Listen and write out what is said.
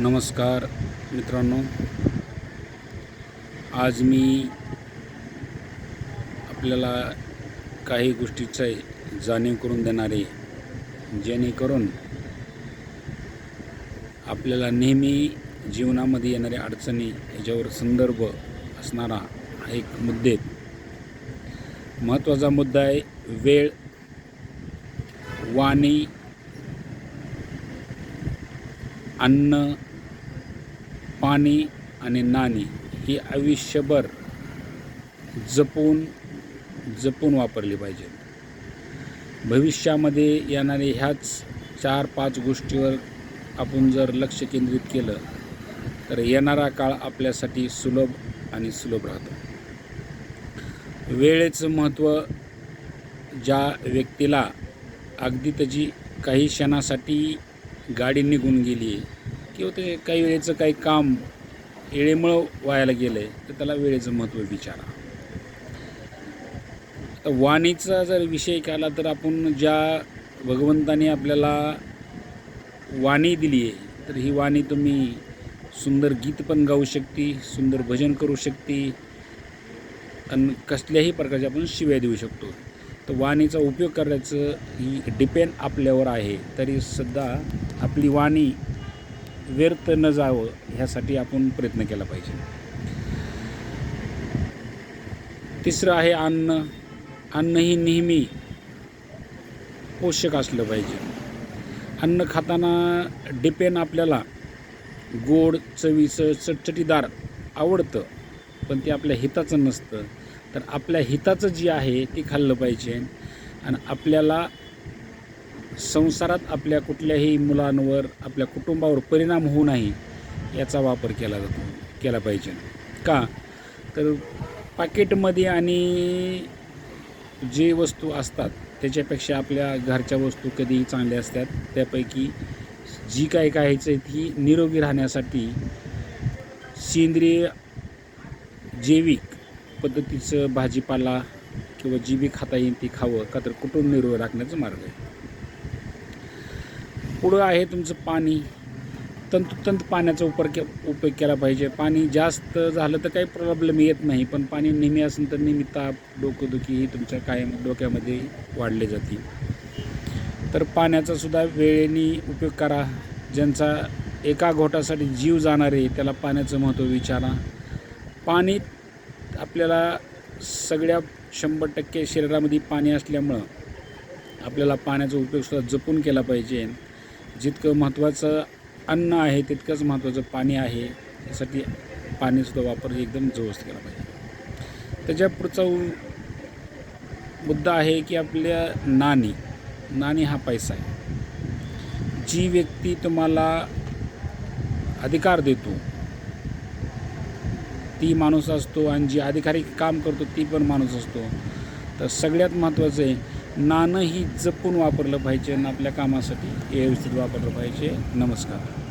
नमस्कार मित्रांनो. आज मी आपल्याला काही गोष्टीचं जाणीव करून देणारे जेणेकरून आपल्याला नेहमी जीवनामध्ये येणाऱ्या अडचणी याच्यावर संदर्भ असणारा हा एक मुद्दे. महत्त्वाचा मुद्दा आहे वेळ वाणी अन्न पाणी आणि नाणी ही आयुष्यभर जपून जपून वापरली पाहिजे भविष्यामध्ये येणारे ह्याच चार पाच गोष्टीवर आपण जर लक्ष केंद्रित केलं तर येणारा काळ आपल्यासाठी सुलभ आणि सुलभ राहतो. वेळेचं महत्त्व ज्या व्यक्तीला अगदी त्याची काही क्षणासाठी गाडी निघून गेली किंवा ते काही वेळेचं काही काम वेळेमुळं व्हायला गेलं आहे तर त्याला वेळेचं महत्त्व विचारा. आता वाणीचा जर विषय केला तर आपण ज्या भगवंताने आपल्याला वाणी दिली आहे तर ही वाणी तुम्ही सुंदर गीत पण गाऊ शकते सुंदर भजन करू शकते आणि कसल्याही प्रकारचे आपण शिव्या देऊ शकतो. तर वाणीचा उपयोग करायचं ही डिपेंड आपल्यावर आहे तरी सुद्धा आपली वाणी व्यर्थ न जावं ह्यासाठी आपण प्रयत्न केला पाहिजे. तिसरं आहे अन्न. अन्न ही नेहमी पोषक असलं पाहिजे. अन्न खाताना डिपेंड आपल्याला गोड चवीचं चटचटीदार आवडतं पण ते आपल्या हिताचं नसतं. तर आपल्या हिताचं जे आहे ते खाल्लं पाहिजे. आणि आपल्याला संसारात आपल्या कुठल्याही मुलांवर आपल्या कुटुंबावर परिणाम होऊ नाही याचा वापर केला जातो केला पाहिजे. का? तर पाकिटमध्ये आणि जे वस्तू असतात त्याच्यापेक्षा आपल्या घरच्या वस्तू कधीही चांगल्या असतात. त्यापैकी जी काय खायचं आहे ती निरोगी राहण्यासाठी सेंद्रिय जैविक पद्धतीचं भाजीपाला किंवा जी बी खाता येईल ती खावं का तर कुटुंब निरोगी राखण्याचा मार्ग आहे. पुढं आहे तुमचं पाणी. तंतोतंत पाण्याचा उपर के उपयोग केला पाहिजे. पाणी जास्त झालं तर काही प्रॉब्लेम येत नाही पण पाणी नेहमी असेल तर नेहमी ताप डोकंदुखी ही तुमच्या कायम डोक्यामध्ये वाढले जाते. तर पाण्याचा सुद्धा वेळेने उपयोग करा. ज्यांचा एका घोटासाठी जीव जाणार आहे त्याला पाण्याचं महत्त्व विचारा. पाणी आपल्याला सगळ्या शंभर टक्के शरीरामध्ये पाणी असल्यामुळं आपल्याला पाण्याचा उपयोगसुद्धा जपून केला पाहिजे. जितकं महत्त्वाचं अन्न आहे तितकंच महत्त्वाचं पाणी आहे. त्यासाठी पाणीसुद्धा वापर एकदम जोस्त केला पाहिजे. त्याच्या पुढचा मुद्दा आहे की आपल्या नाणी नाणी हा पैसा आहे. जी व्यक्ती तुम्हाला अधिकार देतो ती माणूस असतो आणि जी अधिकारी काम करतो ती पण माणूस असतो. तर सगळ्यात महत्त्वाचं आहे नाणं ही जपून वापरलं पाहिजे आणि आपल्या कामासाठी व्यवस्थित वापरलं पाहिजे. नमस्कार.